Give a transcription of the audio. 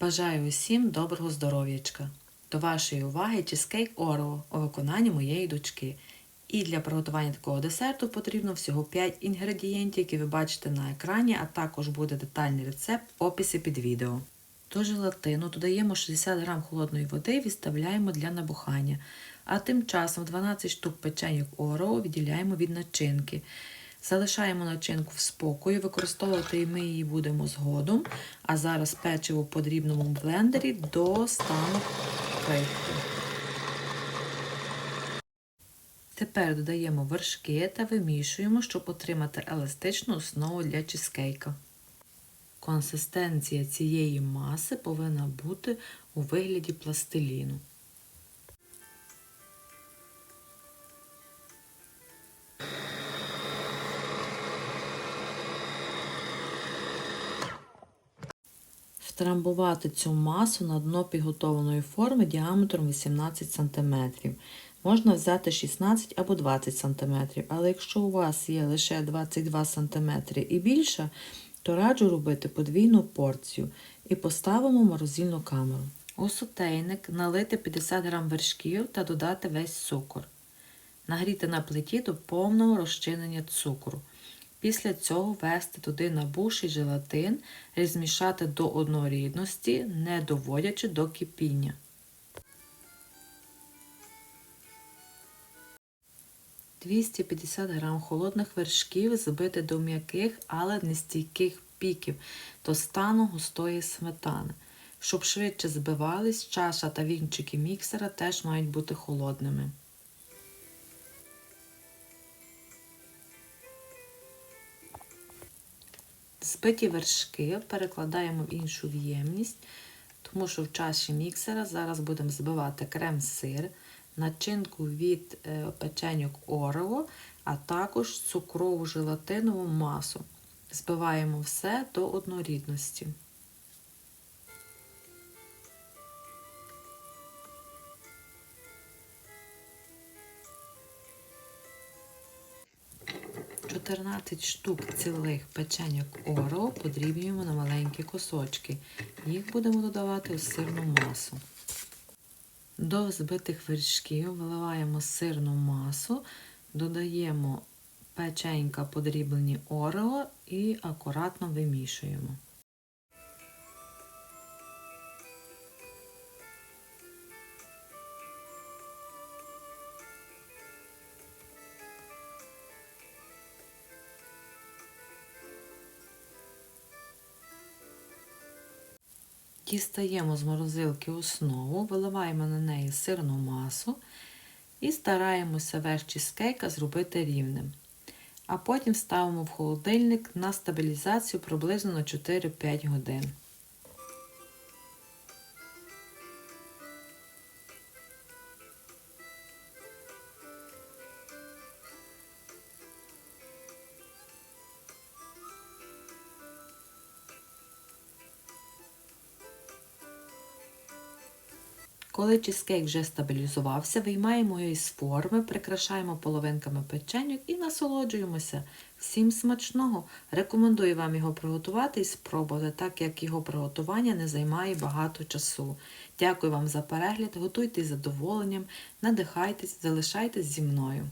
Бажаю усім доброго здоров'ячка. До вашої уваги чизкейк Орео у виконанні моєї дочки. І для приготування такого десерту потрібно всього 5 інгредієнтів, які ви бачите на екрані, а також буде детальний рецепт в описі під відео. До желатину додаємо 60 г холодної води і відставляємо для набухання. А тим часом 12 штук печеньок Орео відділяємо від начинки. Залишаємо начинку в спокої, використовувати ми її будемо згодом. А зараз печиво в подрібному блендері до стану крихти. Тепер додаємо вершки та вимішуємо, щоб отримати еластичну основу для чизкейка. Консистенція цієї маси повинна бути у вигляді пластиліну. Втрамбувати цю масу на дно підготовленої форми діаметром 18 см. Можна взяти 16 або 20 см, але якщо у вас є лише 22 см і більше, то раджу робити подвійну порцію і поставимо морозильну камеру. У сотейник налити 50 г вершків та додати весь цукор. Нагріти на плиті до повного розчинення цукру. Після цього ввести туди набуший желатин і змішати до однорідності, не доводячи до кипіння. «250 г холодних вершків збити до м'яких, але не стійких піків до стану густої сметани. Щоб швидше збивались, чаша та вінчики міксера теж мають бути холодними. Збиті вершки перекладаємо в іншу в'ємність, тому що в чаші міксера зараз будемо збивати крем-сир, начинку від печеньок Орео, а також цукрову желатинову масу. Збиваємо все до однорідності. Чотирнадцять штук цілих печеньок Орео подрібнюємо на маленькі кусочки. Їх будемо додавати у сирну масу. До взбитих вершків виливаємо сирну масу, додаємо печенька подріблені орео і акуратно вимішуємо. Дістаємо з морозилки основу, виливаємо на неї сирну масу і стараємося верх чізкейка зробити рівним. А потім ставимо в холодильник на стабілізацію приблизно на 4-5 годин. Коли чизкейк вже стабілізувався, виймаємо його із форми, прикрашаємо половинками печенюк і насолоджуємося. Всім смачного! Рекомендую вам його приготувати і спробувати, так як його приготування не займає багато часу. Дякую вам за перегляд, готуйте з задоволенням, надихайтесь, залишайтесь зі мною.